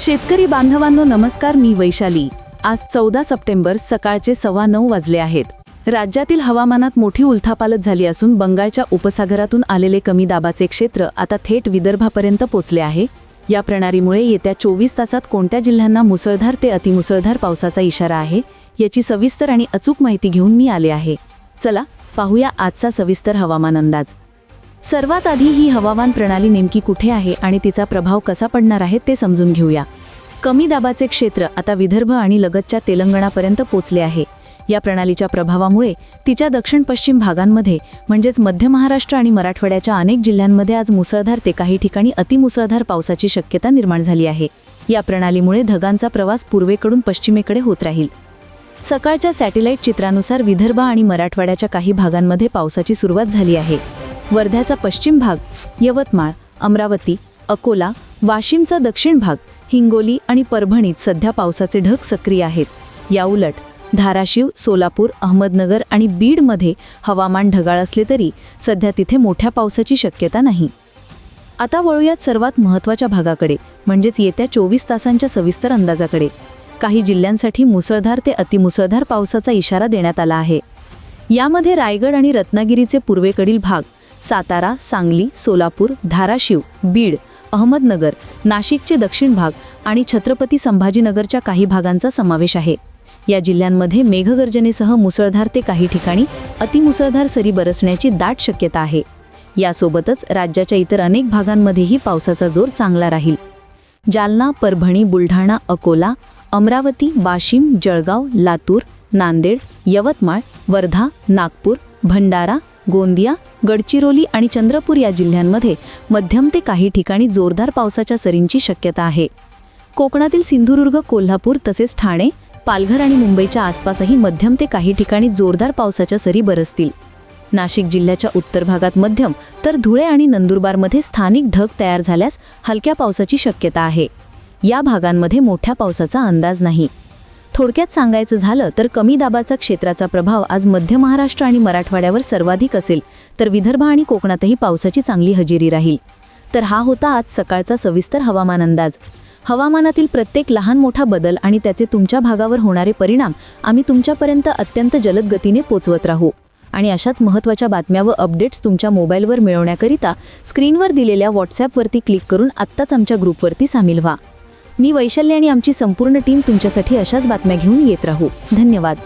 शेतकरी बांधवांनो नमस्कार मी वैशाली. आज चौदा सप्टेंबर सकाळचे सव्वा नऊ वाजले आहेत. राज्यातील हवामानात मोठी उलथापालत झाली असून बंगालच्या उपसागरातून आलेले कमी दाबाचे क्षेत्र आता थेट विदर्भापर्यंत पोचले आहे. या प्रणालीमुळे येत्या चोवीस तासात कोणत्या जिल्ह्यांना मुसळधार ते अतिमुसळधार पावसाचा इशारा आहे याची सविस्तर आणि अचूक माहिती घेऊन मी आले आहे. चला पाहूया आजचा सविस्तर हवामान अंदाज. सर्वात आधी ही हवामान प्रणाली नेमकी कुठे आहे आणि तिचा प्रभाव कसा पडणार आहे ते समजून घेऊया. कमी दाबाचे क्षेत्र आता विदर्भ आणि लगतच्या तेलंगणापर्यंत पोचले आहे. या प्रणालीच्या प्रभावामुळे तिच्या दक्षिण पश्चिम भागांमध्ये म्हणजेच मध्य महाराष्ट्र आणि मराठवाड्याच्या अनेक जिल्ह्यांमध्ये आज मुसळधार ते काही ठिकाणी अतिमुसळधार पावसाची शक्यता निर्माण झाली आहे. या प्रणालीमुळे ढगांचा प्रवास पूर्वेकडून पश्चिमेकडे होत राहील. सकाळच्या सॅटेलाईट चित्रानुसार विदर्भ आणि मराठवाड्याच्या काही भागांमध्ये पावसाची सुरुवात झाली आहे. वर्ध्याचा पश्चिम भाग यवतमाळ अमरावती अकोला वाशिमचा दक्षिण भाग हिंगोली आणि परभणीत सध्या पावसाचे ढग सक्रिय आहेत. याउलट धाराशिव सोलापूर अहमदनगर आणि बीडमध्ये हवामान ढगाळ असले तरी सध्या तिथे मोठ्या पावसाची शक्यता नाही. आता वळूयात सर्वात महत्त्वाच्या भागाकडे म्हणजेच येत्या चोवीस तासांच्या सविस्तर अंदाजाकडे. काही जिल्ह्यांसाठी मुसळधार ते अतिमुसळधार पावसाचा इशारा देण्यात आला आहे. यामध्ये रायगड आणि रत्नागिरीचे पूर्वेकडील भाग सातारा सांगली सोलापूर धाराशिव बीड अहमदनगर नाशिकचे दक्षिण भाग आणि छत्रपती संभाजीनगरच्या काही भागांचा समावेश आहे. या जिल्ह्यांमध्ये मेघगर्जनेसह मुसळधार ते काही ठिकाणी अतिमुसळधार सरी बरसण्याची दाट शक्यता आहे. यासोबतच राज्याच्या इतर अनेक भागांमध्येही पावसाचा जोर चांगला राहील. जालना परभणी बुलढाणा अकोला अमरावती वाशिम जळगाव लातूर नांदेड यवतमाळ वर्धा नागपूर भंडारा गोंदिया गडचिरोली आणि चंद्रपूर या जिल्ह्यांमध्ये मध्यम ते काही ठिकाणी जोरदार पावसाच्या सरींची शक्यता आहे. कोकणातील सिंधुदुर्ग कोल्हापूर तसेच ठाणे पालघर आणि मुंबईच्या आसपासही मध्यम ते काही ठिकाणी जोरदार पावसाच्या सरी बरसतील. नाशिक जिल्ह्याच्या उत्तर भागात मध्यम तर धुळे आणि नंदुरबारमध्ये स्थानिक ढग तयार झाल्यास हलक्या पावसाची शक्यता आहे. या भागांमध्ये मोठ्या पावसाचा अंदाज नाही. थोडक्यात सांगायचं झालं तर कमी दाबाचा क्षेत्राचा प्रभाव आज मध्य महाराष्ट्र आणि मराठवाड्यावर सर्वाधिक असेल तर विदर्भ आणि कोकणातही पावसाची चांगली हजेरी राहील. तर हा होता आज सकाळचा सविस्तर हवामान अंदाज. हवामानातील प्रत्येक लहान मोठा बदल आणि त्याचे तुमच्या भागावर होणारे परिणाम आम्ही तुमच्यापर्यंत अत्यंत जलद गतीने पोचवत राहू. आणि अशाच महत्त्वाच्या बातम्या व अपडेट्स तुमच्या मोबाईलवर मिळवण्याकरिता स्क्रीनवर दिलेल्या व्हॉट्सॲपवरती क्लिक करून आत्ताच आमच्या ग्रुपवरती सामील व्हा. मी वैशल्य आणि आमची संपूर्ण टीम तुमच्यासाठी अशाच बातम्या घेऊन येत राहू. धन्यवाद.